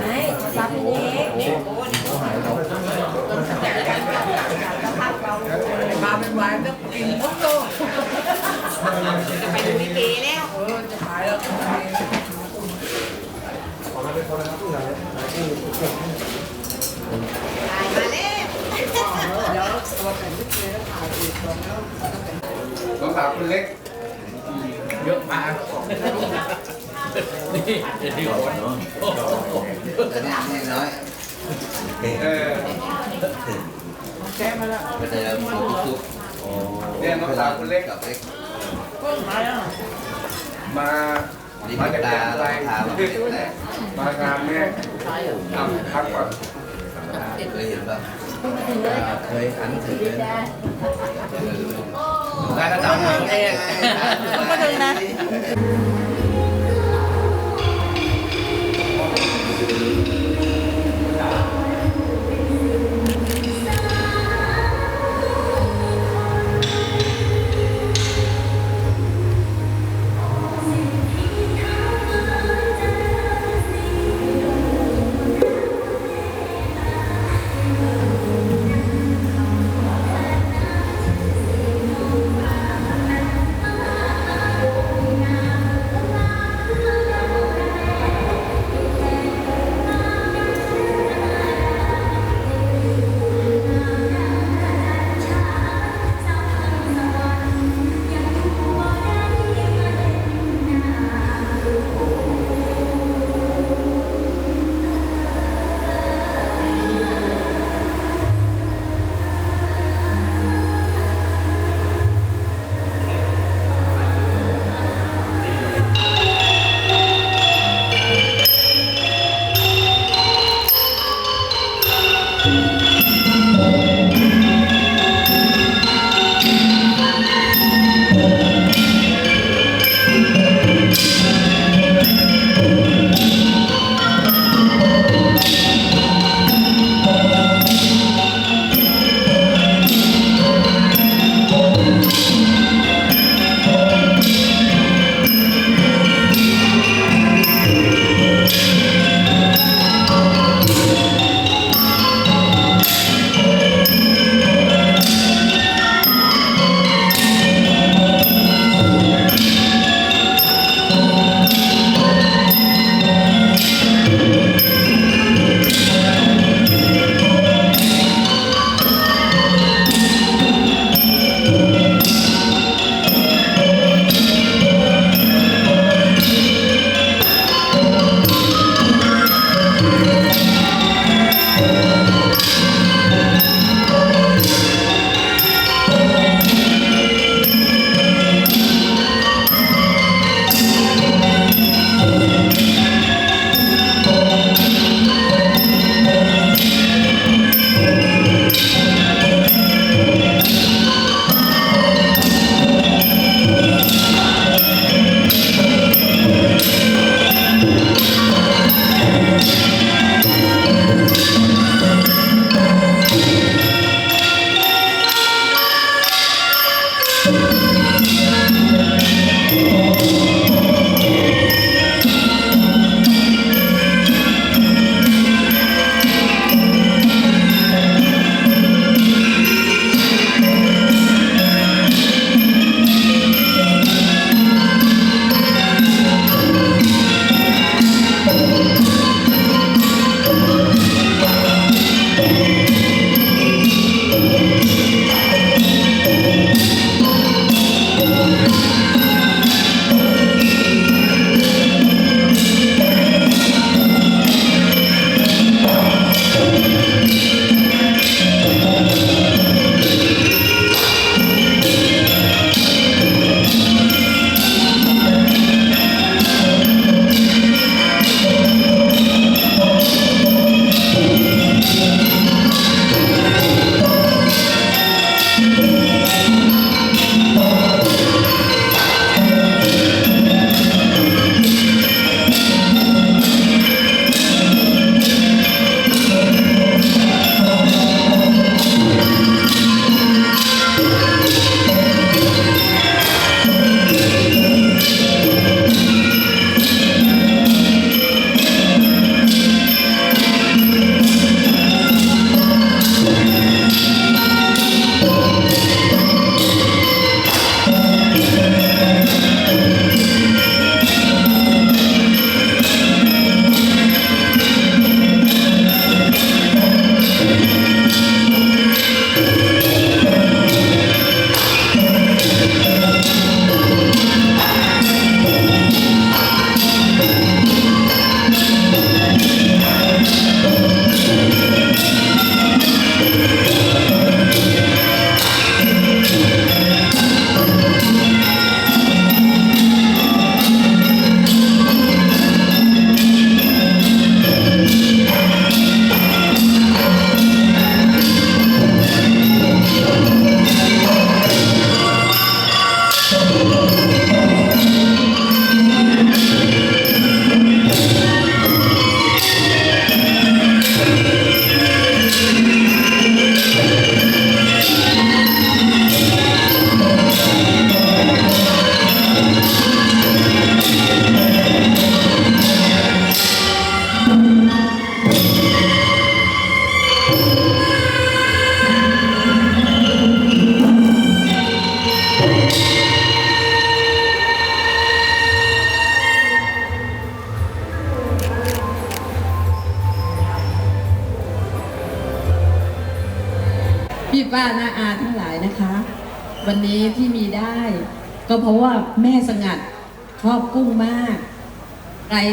ไม่ซับนี่มาเป็นวายก็กินปุ๊บโตจะไปดูลิเกแล้วเออจะขายแล้วตายมาแล้วเดี๋ยวตัวเป็นลิเกแล้วขายอีกแล้วน้ องสาวคนเล็ก เยอะมากนี่ที่หัวเนาะแต่นี่นี่น้อยเออแก้มาแล้วก็จะมีทุกเนี่ยน้องสาวคนเล็กกับเล็กเพิ่งมาแล้วมานี่มามีจากตาแก่ไรตาเราเด็กแรกมางานแม่ทำพักก่อนเคยเห็นป่ะเคยอันถึงเลย ได้ก็ตามนั้น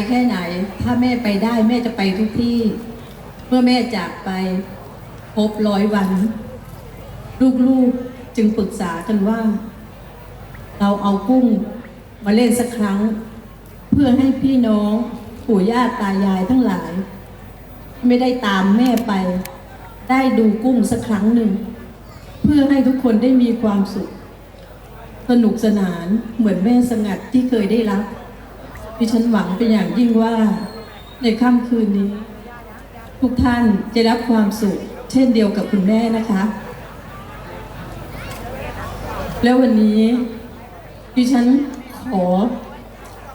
แค่ไหน ถ้าแม่ไปได้แม่จะไปทุกที่ เมื่อแม่จากไปครบร้อยวัน ลูกๆจึงปรึกษากันว่า เราเอากุ้งมาเล่นสักครั้ง เพื่อให้พี่น้องปู่ย่าตายายทั้งหลาย ไม่ได้ตามแม่ไป ได้ดูกุ้งสักครั้งหนึ่ง เพื่อให้ทุกคนได้มีความสุข สนุกสนานเหมือนแม่สงัดที่เคยได้รับ ดิฉันหวังเป็นอย่างยิ่งว่าในค่ำคืนนี้ ทุกท่านจะรับความสุขเช่นเดียวกับคุณแม่นะคะ แล้ววันนี้ ดิฉันขอ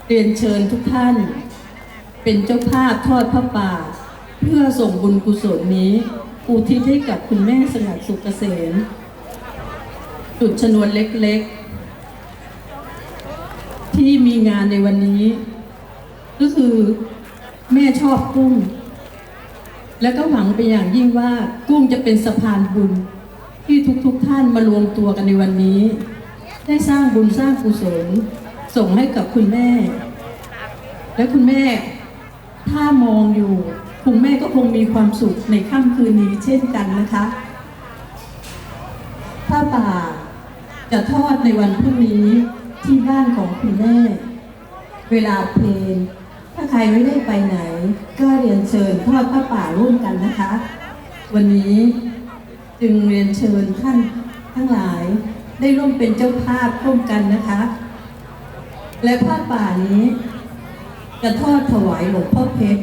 เรียนเชิญทุกท่าน เป็นเจ้าภาพทอดพระป่า เพื่อส่งบุญกุศลนี้ อุทิศให้กับคุณแม่สงัดสุกเกษมจุดชนวนเล็กๆ ที่มีงานในวันนี้ ก็คือแม่ชอบกุ้ง แล้วก็หวังเป็นอย่างยิ่งว่ากุ้งจะเป็นสะพานบุญที่ทุกๆทท่านมารวมตัวกันในวันนี้ ได้สร้างบุญสร้างกุศลส่งให้กับคุณแม่ และคุณแม่ถ้ามองอยู่ คุณแม่ก็คงมีความสุขในค่ำคืนนี้เช่นกันนะคะผ้าป่าจะทอดในวันพรุ่งนี้ ที่บ้านของคุณแม่ เวลาเพลนถ้าใครไม่ได้ไปไหน ก็เรียนเชิญทอดผ้าป่าร่วมกันนะคะ วันนี้จึงเรียนเชิญท่านทั้งหลายได้ร่วมเป็นเจ้าภาพร่วมกันนะคะ และผ้าป่านี้จะทอดถวายหลวงพ่อเพชร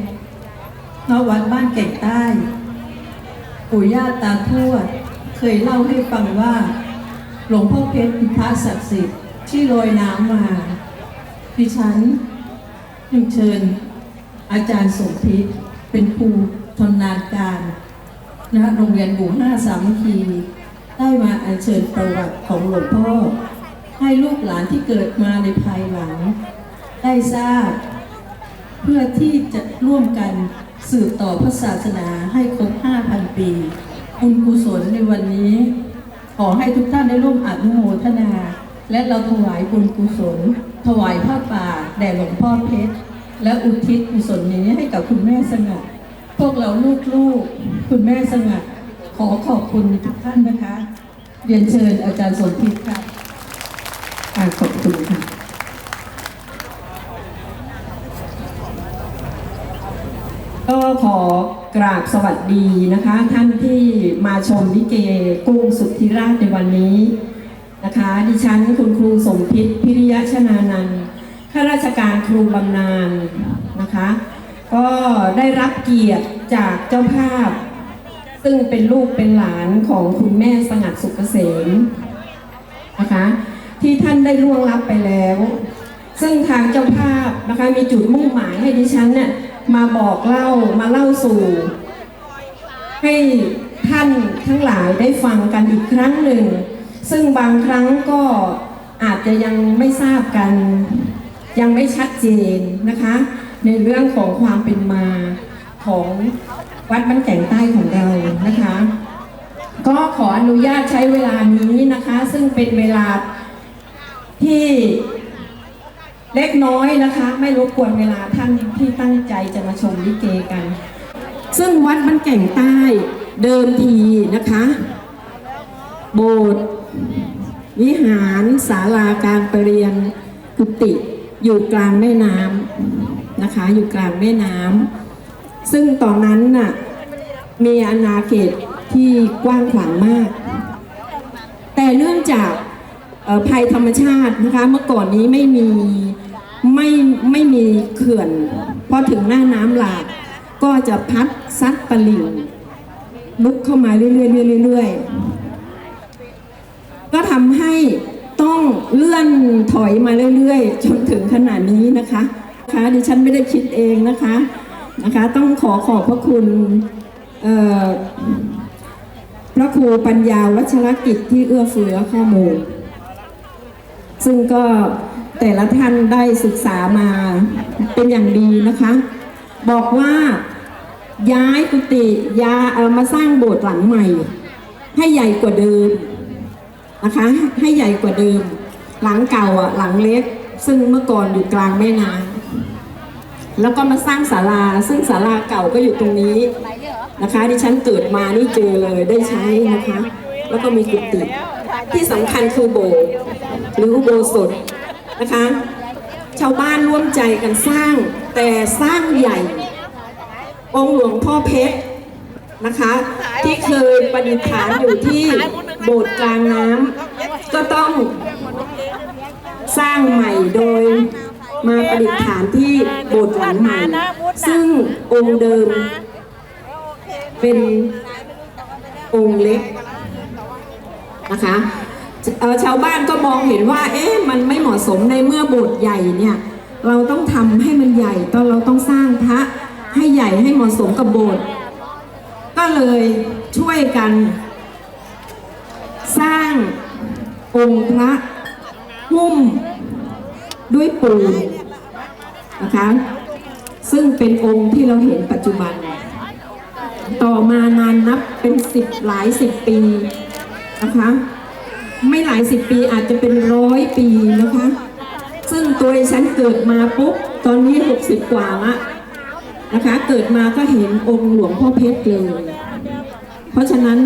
ณวัดบ้านเก่งใต้ ปู่ย่าตาทวด เคยเล่าให้ฟังว่า หลวงพ่อเพชรเป็นพระศักดิ์สิทธิ์ ที่ลอยน้ำมา ดิฉันจึงเชิญอาจารย์สมพิษเป็นครูชำนาญการณโรงเรียนหมู่ห้าสามัคคีได้มาอัญเชิญประวัติของหลวงพ่อ ให้ลูกหลานที่เกิดมาในภายหลัง ได้ทราบ เพื่อที่จะร่วมกันสืบต่อพระศาสนาให้ครบ 5,000 ปีบุญกุศลในวันนี้ ขอให้ทุกท่านได้ร่วมอนุโมทนา และเราถวายบุญกุศล ถวายผ้าป่าแด่หลวงพ่อเพชร และอุทิศกุศลนี้ให้กับคุณแม่สงัด พวกเราลูกๆ คุณแม่สงัด ขอขอบคุณทุกท่านนะคะ เรียนเชิญอาจารย์สมพิษค่ะขอบคุณค่ะก็ขอกราบสวัสดีนะคะ ท่านที่มาชมลิเกกุ้งสุทธิราชในวันนี้ นะคะ ดิฉันคุณครูสมพิษพิริยชนานันข้าราชการครูบำนาญนะคะ ก็ได้รับเกียรติจากเจ้าภาพ ซึ่งเป็นลูกเป็นหลานของคุณแม่สงัดสุกเกษมนะคะ ที่ท่านได้ล่วงลับไปแล้ว ซึ่งทางเจ้าภาพนะคะมีจุดมุ่งหมายให้ดิฉันเนี่ยมาบอกเล่ามาเล่าสู่ให้ท่านทั้งหลายได้ฟังกันอีกครั้งหนึ่ง ซึ่งบางครั้งก็อาจจะยังไม่ทราบกัน ยังไม่ชัดเจนนะคะ ในเรื่องของความเป็นมาของวัดบ้านแก่งใต้ของเรานะคะ ก็ขออนุญาตใช้เวลานี้นะคะ ซึ่งเป็นเวลาที่เล็กน้อยนะคะ ไม่รบกวนเวลาท่านที่ตั้งใจจะมาชมลิเกกัน ซึ่งวัดบ้านแก่งใต้เดิมทีนะคะ โบสถ์ วิหารศาลาการประเรียนกุฏิอยู่กลางแม่น้ำนะคะ อยู่กลางแม่น้ำซึ่งตอนนั้นน่ะมีอาณาเขตที่กว้างขวางมาก แต่เนื่องจากภัยธรรมชาตินะคะ เมื่อก่อนนี้ไม่มีไม่ไม่มีเขื่อนพอถึงหน้าน้ำหลากก็จะพัดซัดตะลิ่งลุกเข้ามาเรื่อยๆเรื่อยๆ ก็ทำให้ต้องเลื่อนถอยมาเรื่อยๆ จนถึงขนาดนี้นะคะนะคะดิฉันไม่ได้คิดเองนะคะนะคะ ต้องขอขอบพระคุณพระครูปัญญาวัชรกิจที่เอื้อเฟื้อข้อมูล ซึ่งก็แต่ละท่านได้ศึกษามาเป็นอย่างดีนะคะ บอกว่าย้ายกุฏิยาเอามาสร้างโบสถ์หลังใหม่ ให้ใหญ่กว่าเดิม นะคะ ให้ใหญ่กว่าเดิม หลังเก่าอะหลังเล็ก ซึ่งเมื่อก่อนอยู่กลางแม่น้ำแล้วก็มาสร้างศาลา ซึ่งศาลาเก่าก็อยู่ตรงนี้นะคะที่ฉันเกิดมานี่เจอเลยได้ใช้นะคะ แล้วก็มีกุฏิที่สำคัญคือโบสถ์หรืออุโบสถนะคะ ชาวบ้านร่วมใจกันสร้าง แต่สร้างใหญ่ องค์หลวงพ่อเพชรนะคะ ที่เคยประดิษฐานอยู่ที่ โบสถ์กลางน้ำก็ต้องสร้างใหม่โดยมาประดิษฐานที่โบสถ์หลังใหม่ ซึ่งองค์เดิมเป็นองค์เล็กนะคะชาวบ้านก็มองเห็นว่า เอ๊ะมันไม่เหมาะสมในเมื่อโบสถ์ใหญ่เนี่ยเราต้องทำให้มันใหญ่ตอนเราต้องสร้างพระให้ใหญ่ให้เหมาะสมกับโบสถ์ก็เลยช่วยกัน สร้างองค์พระหุ้มด้วยปูนนะคะซึ่งเป็นองค์ที่เราเห็นปัจจุบัน ต่อมานานนับเป็นสิบหลายสิบปีนะคะไม่หลายสิบปีอาจจะเป็นร้อยปีนะคะ ซึ่งตัวฉันเกิดมาปุ๊บ ตอนนี้หกสิบกว่าละนะคะ เกิดมาก็เห็นองค์หลวงพ่อเพชรเลย เพราะฉะนั้น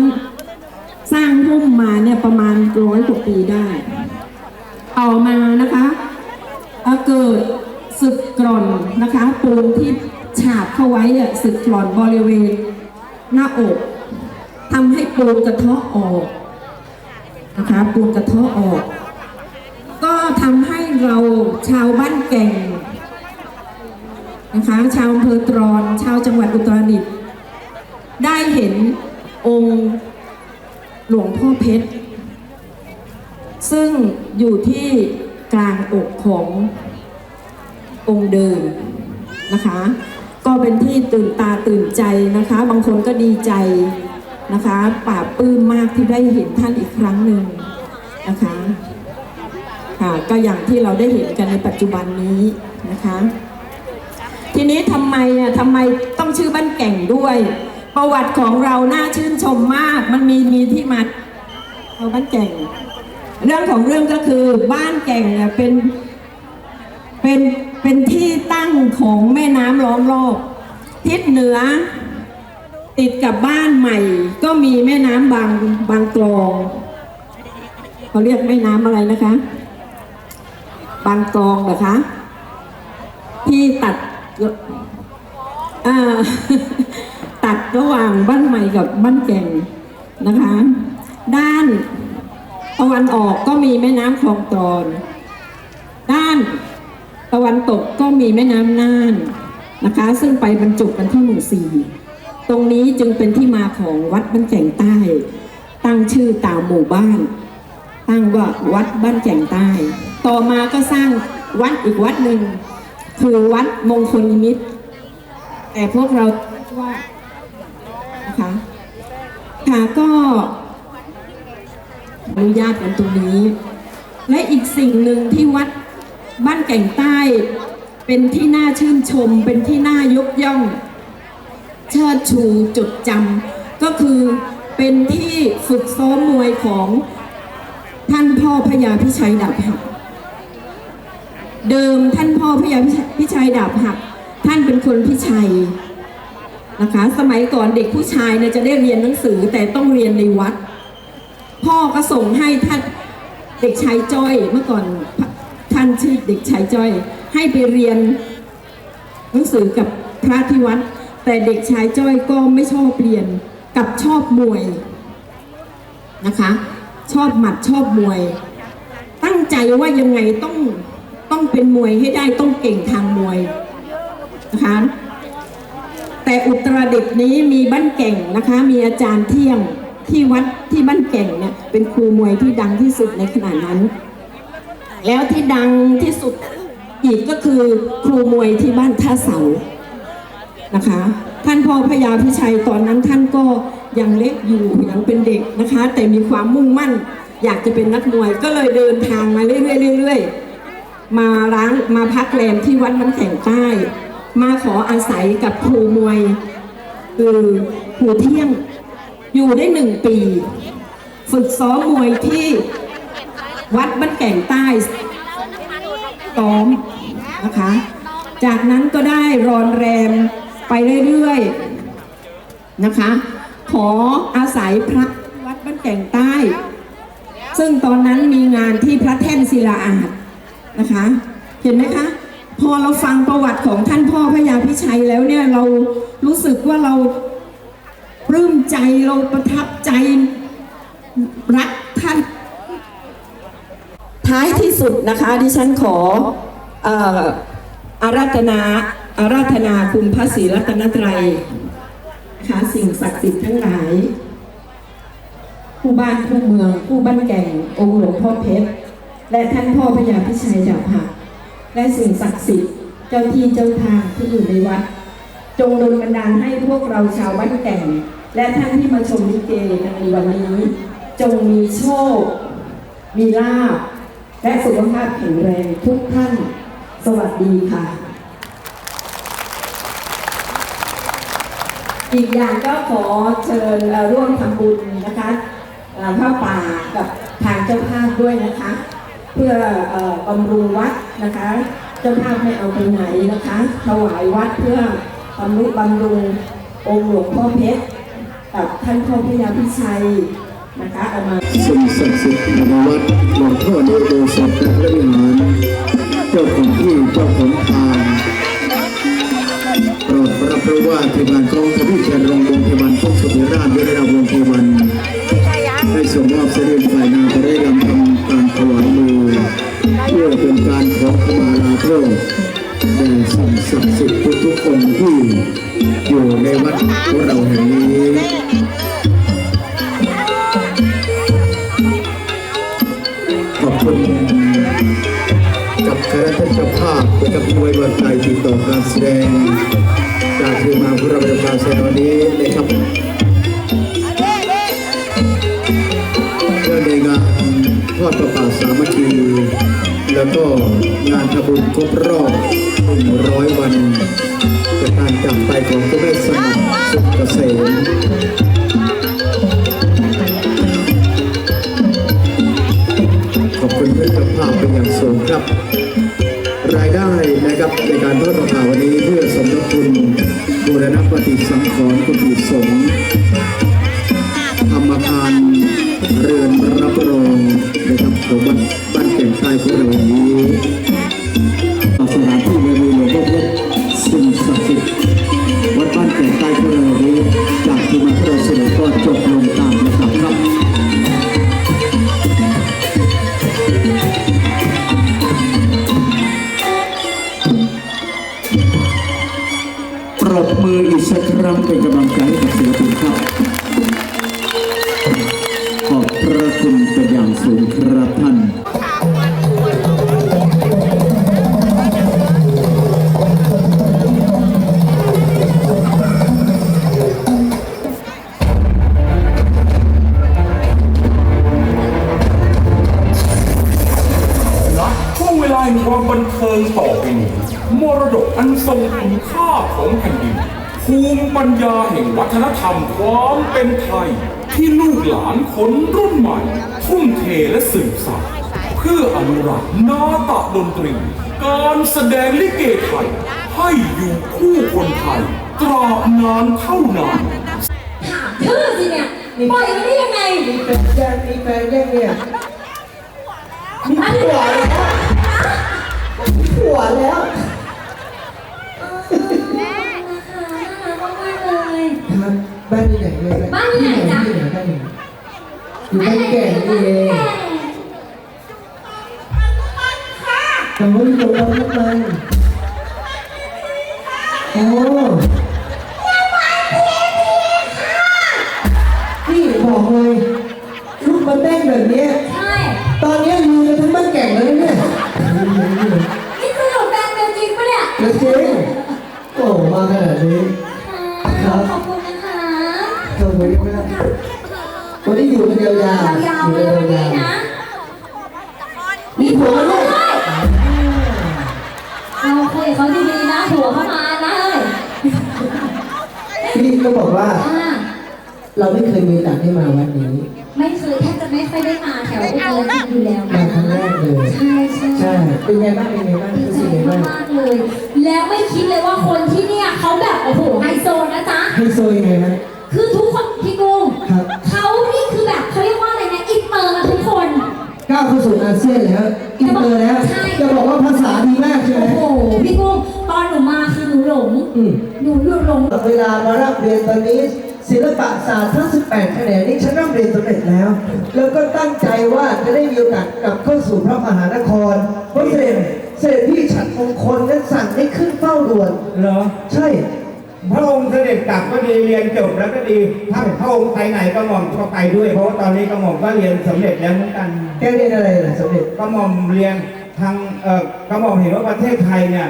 สร้างหุ้มมาเนี่ยประมาณร้อยกว่าปีได้ ต่อมานะคะเอเกิดสึกกร่อนนะคะปูนที่ฉาบเข้าไว้อะสึกกร่อนบริเวณหน้าอกทำให้ปูนกระเทาะออกนะคะปูนกระเทาะออก ก็ทำให้เราชาวบ้านแก่งนะคะชาวอำเภอตรอน ชาวจังหวัดอุตรดิตถ์ได้เห็นองค์ หลวงพ่อเพชร ซึ่งอยู่ที่กลางอกขององค์เดิมนะคะ ก็เป็นที่ตื่นตาตื่นใจนะคะ บางคนก็ดีใจนะคะปราปื้มมากที่ได้เห็นท่านอีกครั้งหนึ่งนะคะค่ะก็อย่างที่เราได้เห็นกันในปัจจุบันนี้นะคะ ทีนี้ทำไมอะทำไมต้องชื่อบ้านแก่งด้วย ประวัติของเราน่าชื่นชมมาก มันมีมีที่มาเอาบ้านแก่ง เรื่องของเรื่องก็คือบ้านแก่งเนี่ยเป็นเป็นเป็นที่ตั้งของแม่น้ำล้อมรอบทิศเหนือ ติดกับบ้านใหม่ ก็มีแม่น้ำบางบางกลองเขาเรียกแม่น้ำอะไรนะคะ บางกลองเหรอคะที่ตัดอ่า ตัดระหว่างบ้านใหม่กับบ้านแก่งนะคะ ด้านตะวันออกก็มีแม่น้ำคลองตอน ด้านตะวันตกก็มีแม่น้ำน่านนะคะ ซึ่งไปบรรจุกันที่หมู่สี่ตรงนี้จึงเป็นที่มาของวัดบ้านแก่งใต้ ตั้งชื่อตามหมู่บ้าน ตั้งว่าวัดบ้านแก่งใต้ ต่อมาก็สร้างวัดอีกวัดหนึ่งคือวัดมงคลนิมิตรแต่พวกเราว่านะคะ ค่ะก็อนุญาตกันตรงนี้ และอีกสิ่งหนึ่งที่วัดบ้านแก่งใต้ เป็นที่น่าชื่นชม เป็นที่น่ายกย่อง เชิดชูจดจำก็คือเป็นที่ฝึกซ้อมมวยของท่านพ่อพญาพิชัยดาบหัก เดิมท่านพ่อพญาพิชัยดาบหัก ท่านเป็นคนพิชัย นะคะ สมัยก่อนเด็กผู้ชายเนี่ยจะได้เรียนหนังสือแต่ต้องเรียนในวัด พ่อก็ส่งให้ท่านเด็กชายจ้อยเมื่อก่อนท่านชื่อเด็กชายจ้อย ให้ไปเรียนหนังสือกับพระที่วัด แต่เด็กชายจ้อยก็ไม่ชอบเรียนกับชอบมวยนะคะ ชอบหมัดชอบมวย ตั้งใจว่ายังไงต้องต้องเป็นมวยให้ได้ต้องเก่งทางมวยนะคะ แต่อุตรดิตถ์นี้มีบ้านเก่งนะคะ มีอาจารย์เที่ยงที่วัดที่บ้านเก่งเนี่ยเป็นครูมวยที่ดังที่สุดในขณะนั้น แล้วที่ดังที่สุดอีกก็คือครูมวยที่บ้านท่าเสานะคะ ท่านพ่อพญาพิชัยตอนนั้นท่านก็ยังเล็กอยู่ยังเป็นเด็กนะคะ แต่มีความมุ่งมั่นอยากจะเป็นนักมวยก็เลยเดินทางมาเรื่อยๆๆมาล้างมาพักแรมที่วัดมันแข่งใต้ มาขออาศัยกับครูมวยคือครูเที่ยงอยู่ได้หนึ่งปี ฝึกซ้อมมวยที่วัดบ้านแก่งใต้ซ้อมนะคะ จากนั้นก็ได้รอนแรมไปเรื่อยๆนะคะ ขออาศัยพระวัดบ้านแก่งใต้ ซึ่งตอนนั้นมีงานที่พระแท่นศิลาอาจนะคะ เห็นไหมคะ พอเราฟังประวัติของท่านพ่อพระยาพิชัยแล้วเนี่ยเรารู้สึกว่าเราปลื้มใจเราประทับใจรักท่าน ท้ายที่สุดนะคะดิฉันขออาราธนาอาราธนาคุณพระศรีรัตนตรัยนะคะสิ่งศักดิ์สิทธิ์ทั้งหลาย ผู้บ้านผู้เมือง ผู้บ้านแก่ง องค์หลวงพ่อเพชร และท่านพ่อพญาพิชัยดาบหัก และสิ่งศักดิ์สิทธิ์เจ้าที่เจ้าทางที่อยู่ในวัด จงดลบันดาลให้พวกเราชาวบ้านแก่ง และท่านที่มาชมลิเกในวันนี้ จงมีโชค มีลาภและสุขภาพแข็งแรงทุกท่าน สวัสดีค่ะ อีกอย่างก็ขอเชิญร่วมทำบุญนะคะผ้าป่ากับทางเจ้าภาพด้วยนะคะ เพื่ออบำรุงวัดนะคะเจ้าภาพไม่เอาไปไหนนะคะถวายวัดเพื่อบำรุงบำรุงองค์หลวงพ่อเพชรกับท่านพ่อพญาพิชัยนะคะเอามาสิ่งศักดิ์สิทธิ์ในวัดหลวงพ่อในโบสถ์และพระวิหารเจ้าของที่เจ้าของทางโปรดรับรู้ว่าทีมงานของทวีเชียนโรง ทอดประป่าสามัคคีแล้วก็งานทบุญครบรอบ100วันจากการจากไปของคุณแม่สมัครสุขเกษมขอบคุณเพื่อนเจ้าภาพเป็นอย่างสูงครับ รายได้นะครับในการทอดประกาวันนี้เพื่อสมทบทุนบูรณปฏิสังขรณ์กุฏิสงฆ์ธรรมทาน เรือนรับรองนะครับของบ้านบ้านแก่งใต้ของเราวันนี้สถานที่บริเวณหลวงพ่อเพชรสิ่งศักดิ์สิทธิ์วัดบ้านแก่งใต้ของเราวันนี้จากที่มาเราเสนอก็จบลงตามนะครับครับปรบมืออีกสักครั้งเป็นกำลังใจให้กับศิลปินครับ วัฒนธรรมความเป็นไทย ที่ลูกหลานคนรุ่นใหม่ ทุ่มเทและสืบสานเพื่ออนุรักษ์นาตะดนตรี การแสดงลิเกไทย ให้อยู่คู่คนไทย ตราบนานเท่านานชื่อสิเนี่ยปล่อยมันได้ยังไงมีแฟนยังมีแฟนยังเนี่ยมีผัวแล้วมีผัวแล้ว ครั บบ้านที่ไหนเนี่ยบ้านที่ไหนจ๊ะ ที่ไหนบ้านที่ไหนอยู่บ้านแก่นี่เองแต่ว่าอยู่ตรงนั้นทำไมโอ้ ยู่กันยาวๆยาวๆเลยวันนี้นะ มีผัวด้วยเอาคุยกับเขาดีๆนะผัวเข้ามานะเอ้ยพี่ก็บอกว่า อ่า เราไม่เคยมีตังค์ให้มาวันนี้ ไม่เคยแทบจะไม่ค่อยได้มาแถวอุบลรัตน์อยู่แล้วมาครั้งแรกเลย ใช่ใช่ใช่ เป็นไงบ้าง เป็นไงบ้างดีรู้ใจสึกไงบ้างมากๆเลย แล้วไม่คิดเลยว่าคนที่เนี่ยเขาแบบโอ้โหไฮโซนะจ๊ะ ไฮโซยังไงฮะ คือทุกคนพี่กุ้งครับ เขานี่ เข้าสู่อาเซียนแล้วอินเตอร์แล้ว ใช่ จะบอกว่าภาษาดีมากใช่ไหมโอ้โห พี่กุ้งตอนหนูมาคือหนูหลง อืม หนูหลงเวลามารับเรียนตอนนี้ ศิลปศาสตร์ทั้ง 18คะแนนนี้ฉันรับเรียนสำเร็จแล้ว แล้วก็ตั้งใจว่าจะได้มีโอกาสกลับเข้าสู่พระมหานครเพราะเสด็จเสด็จพี่ฉันมงคลนั้นสั่งให้ขึ้นเฝ้าด่วน เหรอ ใช่ พระองค์เสด็จกลับก็ดีเรียนจบแล้วก็ดีถ้าพระองค์ไปไหนก็หม่อมก็ไปด้วย เพราะว่าตอนนี้กระหม่อมก็เรียนสำเร็จแล้วเหมือนกันแกเรียนอะไรล่ะสำเร็จกระหม่อมเรียนทางเอ่อกระหม่อมเห็นว่าประเทศไทยเนี่ย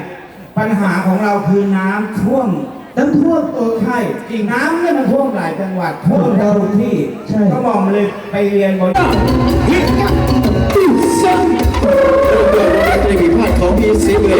ปัญหาของเราคือน้ำท่วมน้ำท่วมเออใช่จริงน้ำเนี่ยมันท่วมหลายจังหวัดท่วมทุกที่ใช่กระหม่อมเลยไปเรียนบนเรื่องเกี่ยวกับการพลาดของมีเสียเหลือ